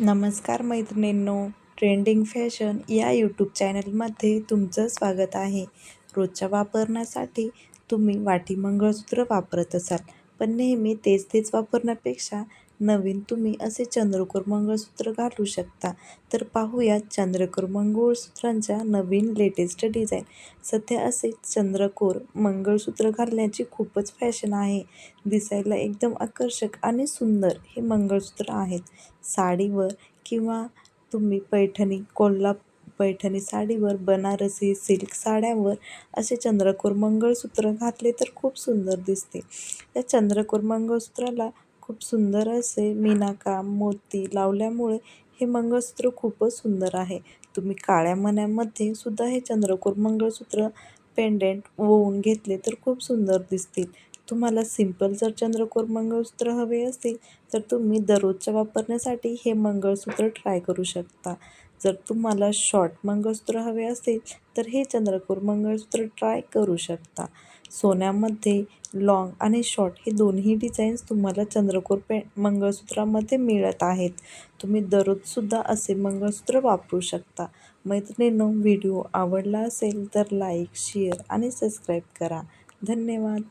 नमस्कार मैत्रिणींनो trending fashion या यूट्यूब चॅनलमध्ये तुमचं स्वागत आहे. रोजच्या वापरण्यासाठी तुम्ही वाटी मंगळसूत्र वापरत असाल पण नेहमी तेच तेच वापरण्यापेक्षा नवीन तुम्ही असे चंद्रकोर मंगळसूत्र घालू शकता. तर पाहूया चंद्रकोर मंगळसूत्रांच्या नवीन लेटेस्ट डिझाईन सध्या असे चंद्रकोर मंगळसूत्र घालण्याची खूपच फॅशन आहे. दिसायला एकदम आकर्षक आणि सुंदर हे मंगळसूत्र आहेत. साडीवर किंवा तुम्ही पैठणी कोल्हा पैठणी साडीवर बनारसी सिल्क साड्यांवर असे चंद्रकोर मंगळसूत्र घातले तर खूप सुंदर दिसते. या चंद्रकोर मंगळसूत्राला खूप सुंदर असे मीनाकाम मोती लावल्यामुळे हे मंगळसूत्र खूपच सुंदर आहे. तुम्ही काळ्या मण्यामध्ये सुद्धा हे चंद्रकोर मंगळसूत्र पेंडेंट ओवून घेतले तर खूप सुंदर दिसतील. तुम्हाला सिंपल जर चंद्रकोर मंगळसूत्र हवे असतील तर तुम्ही दररोजच्या वापरण्यासाठी हे मंगळसूत्र ट्राय करू शकता. जर तुम्हाला शॉर्ट मंगळसूत्र हवे असेल तर हे चंद्रकोर मंगळसूत्र ट्राय करू शकता. सोन्यामध्ये लाँग आणि शॉर्ट हे दोन्ही डिझाईन्स तुम्हाला चंद्रकोर पे मंगळसूत्रामध्ये मिळत आहेत. तुम्ही दररोजसुद्धा असे मंगळसूत्र वापरू शकता. मैत्रिणींनो व्हिडिओ आवडला असेल तर लाईक शेअर आणि सबस्क्राईब करा. धन्यवाद.